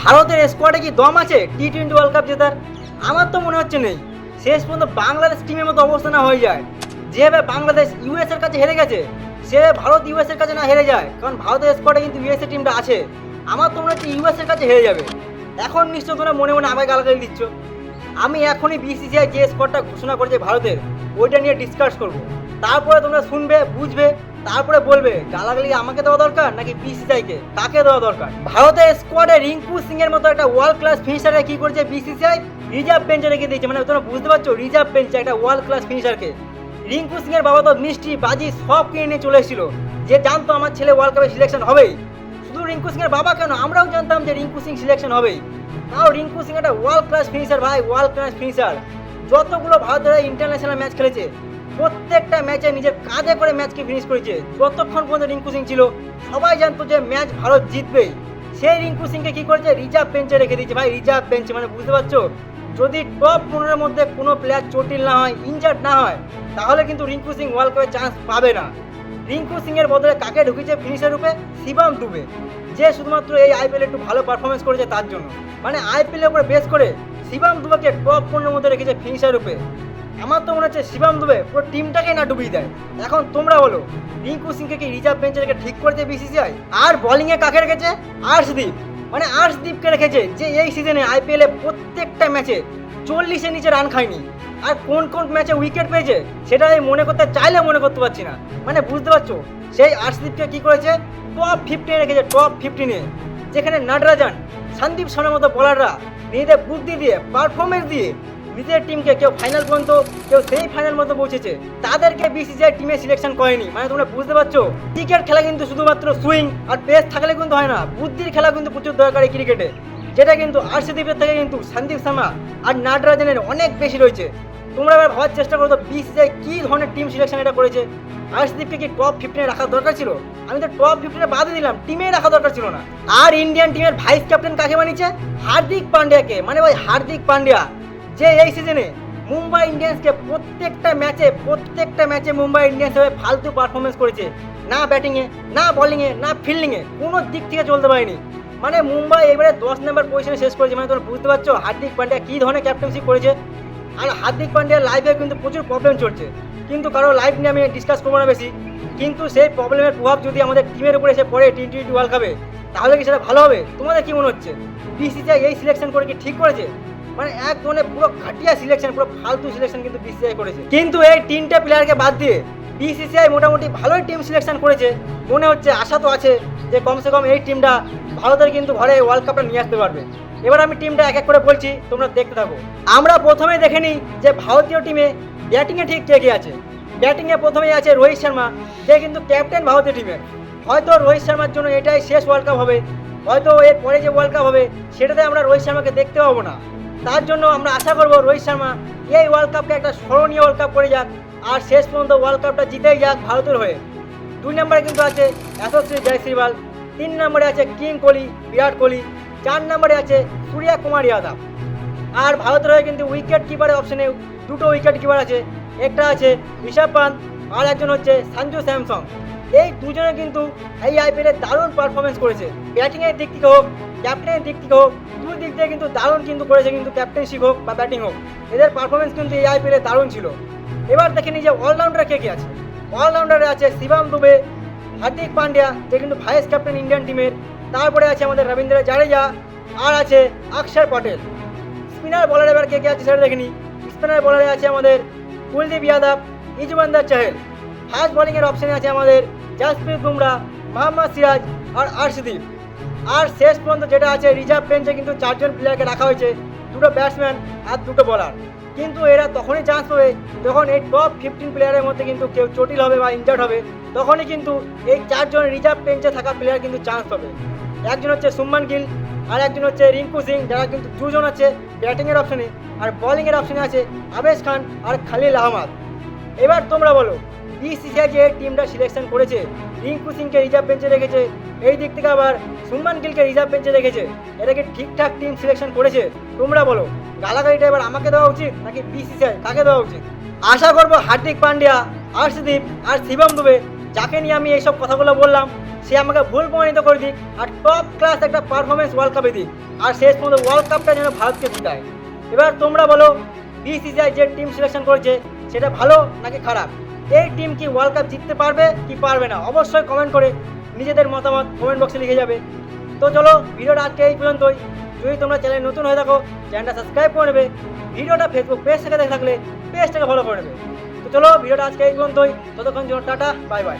ভারতের স্কোয়াডে কি দম আছে? টি টোয়েন্টি ওয়ার্ল্ড কাপ জেতার? আমার তো মনে হচ্ছে নেই। শেষ পর্যন্ত বাংলাদেশ টিমের মতো অবস্থা না হয়ে যায়। যেভাবে বাংলাদেশ ইউএস এর কাছে হেরে গেছে সে ভারত ইউএস এর কাছে না হেরে যায়। কারণ ভারতের স্কোয়াডে কিন্তু ইউএস এর টিমটা আছে। আমার তো মনে হচ্ছে ইউএস এর কাছে হেরে যাবে। এখন নিশ্চয় তোমরা মনে মনে আগে গালাগালি দিচ্ছ। আমি এখনই বিসিসিআই যে স্কোয়াডটা ঘোষণা করেছে ভারতের, ওইটা নিয়ে ডিসকাস করব। তারপরে তোমরা শুনবে, বুঝবে তারপরে বলবে, গালাগালি আমাকে দেওয়া দরকার নাকি বিসিসিআইকে কাকে দেওয়া দরকার? ভারতের স্কোয়াডে রিঙ্কু সিং এর মতো একটা ওয়ার্ল্ড ক্লাস ফিনিশারে কি করেছে বিসিসিআই রিজার্ভ বেঞ্চে রেখে দিয়েছে। মানে তোমরা বুঝতে পারছ, রিজার্ভ বেঞ্চে একটা ওয়ার্ল্ড ক্লাস ফিনিশারকে রিঙ্কু সিং এর বাবা তো মিষ্টি, বাজি সব কিনে নিয়ে চলে এসেছিল। যে জানতো আমার ছেলে ওয়ার্ল্ড কাপে সিলেকশন হবেই। শুধু রিঙ্কু সিং এর বাবা কেন? আমরাও জানতাম যে রিঙ্কু সিং সিলেকশন হবেই। তাও রিঙ্কু সিং একটা ওয়ার্ল্ড ক্লাস ফিনিশার ভাই ওয়ার্ল্ড ক্লাস ফিনিশার যতগুলো ভারতের ইন্টারন্যাশনাল ম্যাচ খেলেছে প্রত্যেকটা ম্যাচে নিজের কাঁধে করে ম্যাচকে ফিনিশ করেছে। যতক্ষণ পর্যন্ত রিঙ্কু সিং ছিল, সবাই জানতো যে ম্যাচ ভারত জিতবে। সেই রিঙ্কু সিংকে কি করেছে? রিজার্ভ বেঞ্চে রেখে দিয়েছে। ভাই, রিজার্ভ বেঞ্চে মানে বুঝতে পারছ? যদি টপ পনেরোর মধ্যে কোনো প্লেয়ার চটিল না হয় ইনজার্ড না হয়, তাহলে কিন্তু রিঙ্কু সিং ওয়ার্ল্ড কাপে চান্স পাবে না। রিঙ্কু সিং এর বদলে কাকে ঢুকেছে ফিনিশার রূপে? শিবাম দুবে যে শুধুমাত্র এই আইপিএল একটু ভালো পারফরমেন্স করেছে তার জন্য। মানে আইপিএল এর উপরে বেস করে, শিবাম দুবেকে টপ পনেরোর মধ্যে রেখেছে ফিনিশার রূপে। আমার তো মনে হচ্ছে শিবাম দুবে, পুরো টিমটাকে না ডুবিয়ে দেয়। এখন তোমরা বলো, রিঙ্কু সিংকে কি রিজার্ভ বেঞ্চে রেখে ঠিক করেছে বিসিসিআই আর বোলিংয়ে কাকে রেখেছে? আর্শদীপ। মানে আর্শদীপকে রেখেছে যে এই সিজনে আইপিএল প্রত্যেকটা ম্যাচে চল্লিশের নিচে রান খায়নি। আর কোন কোন ম্যাচে উইকেট পেয়েছে, সেটা আমি মনে করতে চাইলে মনে করতে পারছি না। মানে বুঝতে পারছ? সেই আর্শদীপকে কি করেছে? টপ ফিফটিনে রেখেছে টপ ফিফটিনে যেখানে নাটরাজান, সন্দীপ সোনার মতো বোলাররা নিজেদের বুদ্ধি দিয়ে পারফরমেন্স দিয়ে নিজের টিমকে কেউ ফাইনাল পর্যন্ত, কেউ সেই ফাইনাল মতো পৌঁছেছে, তাদেরকে বিসিসিআই টিমে সিলেকশন করেনি। মানে তোমরা বুঝতে পারছ? ক্রিকেট খেলা কিন্তু শুধুমাত্র সুইং আর পেস থাকলে কিন্তু হয় না, বুদ্ধির খেলা কিন্তু প্রচুর দরকার এই ক্রিকেটে যেটা কিন্তু আর্শদীপের থেকে কিন্তু সন্দীপ শর্মা আর নাটরাজনের অনেক বেশি রয়েছে। তোমরা এবার ভাবার চেষ্টা করো তো বিসিসিআই কী ধরনের টিম সিলেকশন এটা করেছে? আর্শদীপকে কি টপ ফিফটিনে রাখা দরকার ছিল? আমি তো টপ ফিফটিনে বাদে দিলাম টিমে রাখা দরকার ছিল না। আর ইন্ডিয়ান টিমের ভাইস ক্যাপ্টেন কাকে বানিয়েছে? হার্দিক পান্ডিয়াকে। মানে ভাই, হার্দিক পান্ডিয়া। যে এই সিজনে মুম্বাই ইন্ডিয়ান্সকে প্রত্যেকটা ম্যাচে প্রত্যেকটা ম্যাচে মুম্বাই ইন্ডিয়ান্স হয়ে ফালতু পারফরমেন্স করেছে। না ব্যাটিংয়ে না বলিংয়ে না ফিল্ডিংয়ে কোনো দিক থেকে চলতে পারেনি। মানে মুম্বাই এবারে দশ নম্বর পজিশনে শেষ করেছে। মানে তোমরা বুঝতে পারছ, হার্দিক পান্ডিয়া কী ধরনের ক্যাপ্টেন্সি করেছে। আর হার্দিক পান্ডিয়ার লাইফে কিন্তু প্রচুর প্রবলেম চলছে। কিন্তু কারও লাইফ নিয়ে আমি ডিসকাস করব না বেশি। কিন্তু সেই প্রবলেমের প্রভাব যদি আমাদের টিমের উপরে এসে পড়ে টি টোয়েন্টি ওয়ার্ল্ড কাপে তাহলে কি সেটা ভালো হবে? তোমাদের কী মনে হচ্ছে? বিসিসিআই এই সিলেকশন করে কি ঠিক করেছে? মানে এক ধরনের পুরো ঘাটিয়া সিলেকশন পুরো ফালতু সিলেকশন কিন্তু বিসিসিআই করেছে। কিন্তু এই তিনটে প্লেয়ারকে বাদ দিয়ে বিসিসিআই মোটামুটি ভালোই টিম সিলেকশন করেছে। মনে হচ্ছে, আশা তো আছে যে কমসে কম এই টিমটা ভারতের কিন্তু ঘরে ওয়ার্ল্ড কাপটা নিয়ে আসতে পারবে। এবার আমি টিমটা এক এক করে বলছি, তোমরা দেখতে থাকো। আমরা প্রথমে দেখে নিই যে ভারতীয় টিমে ব্যাটিংয়ে ঠিক কে কে আছে। ব্যাটিংয়ে প্রথমেই আছে রোহিত শর্মা। যে কিন্তু ক্যাপ্টেন ভারতীয় টিমের হয়তো রোহিত শর্মার জন্য এটাই শেষ ওয়ার্ল্ড কাপ হবে। হয়তো এর পরে যে ওয়ার্ল্ড কাপ হবে, সেটাতে আমরা রোহিত শর্মাকে দেখতে পাবো না। তার জন্য আমরা আশা করব রোহিত শর্মা এই ওয়ার্ল্ড কাপকে একটা স্মরণীয় ওয়ার্ল্ড কাপ করে যাক আর শেষ পর্যন্ত ওয়ার্ল্ড কাপটা জিতেই যাক ভারতের হয়ে। দুই নম্বরে কিন্তু আছে যশস্বী জয়শ্রীবাল, তিন নম্বরে আছে কিং কোহলি, বিরাট কোহলি, চার নম্বরে আছে সূর্যা কুমার যাদব। আর ভারতের হয়ে কিন্তু উইকেট কিপারের অপশনে দুটো উইকেট কিপার আছে। একটা আছে ঋষভ পান্ত, আর একজন হচ্ছে সঞ্জু স্যামসং। এই দুজনে কিন্তু এই আইপিএলে দারুণ পারফরমেন্স করেছে। ব্যাটিংয়ের দিক থেকে হোক ক্যাপ্টেনের দিক থেকে হোক দুই দিক থেকে কিন্তু দারুণ কিন্তু করেছে কিন্তু ক্যাপ্টেনশিপ হোক বা ব্যাটিং হোক। এদের পারফরমেন্স কিন্তু এই আইপিএলে দারুণ ছিল। এবার দেখে নিই যে অলরাউন্ডার কে কে আছে। অলরাউন্ডারে আছে শিবাম দুবে, হার্দিক পান্ডিয়া, যে কিন্তু ভাইস ক্যাপ্টেন ইন্ডিয়ান টিমের তারপরে আছে আমাদের রবীন্দ্র জাডেজা, আর আছে অক্ষর পটেল। স্পিনার বলার এবার কে কে আছে সেটা দেখে নিই। স্পিনার বলারে আছে আমাদের কুলদীপ যাদব ইজুমান্দার চাহেল। ফাস্ট বোলিংয়ের অপশনে আছে আমাদের জাসপ্রীত বুমরা, মোহাম্মদ সিরাজ আর আর্শদীপ। আর শেষ পর্যন্ত যেটা আছে, রিজার্ভ বেঞ্চে কিন্তু চারজন প্লেয়ারকে রাখা হয়েছে, দুটো ব্যাটসম্যান আর দুটো বলার কিন্তু এরা তখনই চান্স পাবে যখন এই টপ ফিফটিন প্লেয়ারের মধ্যে কিন্তু কেউ চটিল হবে বা ইনজার্ড হবে, তখনই কিন্তু এই চারজন রিজার্ভ বেঞ্চে থাকা প্লেয়ার কিন্তু চান্স পাবে। একজন হচ্ছে সুম্মান গিল, আর একজন হচ্ছে রিঙ্কু সিং, যারা কিন্তু দুজন আছে ব্যাটিংয়ের অপশনে আর বলিংয়ের অপশনে আছে আবেশ খান আর খালিল আহমদ। এবার তোমরা বলো বিসিসিআই যে টিমটা সিলেকশন করেছে। রিঙ্কু সিংকে রিজার্ভ বেঞ্চে রেখেছে। এই দিক থেকে আবার সুম্মান গিলকে রিজার্ভ বেঞ্চে রেখেছে। এটাকে ঠিকঠাক টিম সিলেকশন করেছে। তোমরা বলো, গালাগালিটা এবার আমাকে দেওয়া উচিত নাকি বিসিসিআই কাকে দেওয়া উচিত? আশা করব হার্দিক পান্ডিয়া, আর্শদীপ আর শিবম দুবে, যাকে নিয়ে আমি এইসব কথাগুলো বললাম, সে আমাকে ভুল প্রমাণিত করে দিক আর টপ ক্লাস একটা পারফরমেন্স ওয়ার্ল্ড কাপে দিক। আর শেষ পর্যন্ত ওয়ার্ল্ড কাপটা যেন ভারতকে জিতায়। এবার তোমরা বলো বিসিসিআই যে টিম সিলেকশন করেছে, সেটা ভালো নাকি খারাপ? এই টিম কি ওয়ার্ল্ড কাপ জিততে পারবে কি পারবে না? অবশ্যই কমেন্ট করে নিজেদের মতামত কমেন্ট বক্সে লিখে যাবে। তো চলো, ভিডিওটা আজকে এই পর্যন্তই। যদি তোমরা চ্যানেল নতুন হয়ে থাকো চ্যানেলটা সাবস্ক্রাইব করে নেবে। ভিডিওটা ফেসবুক পেজ থেকে দেখে থাকলে পেজটাকে ফলো করে নেবে। তো চলো, ভিডিওটা আজকে এই পর্যন্তই। ততক্ষণ জন্য টাটা বাই বাই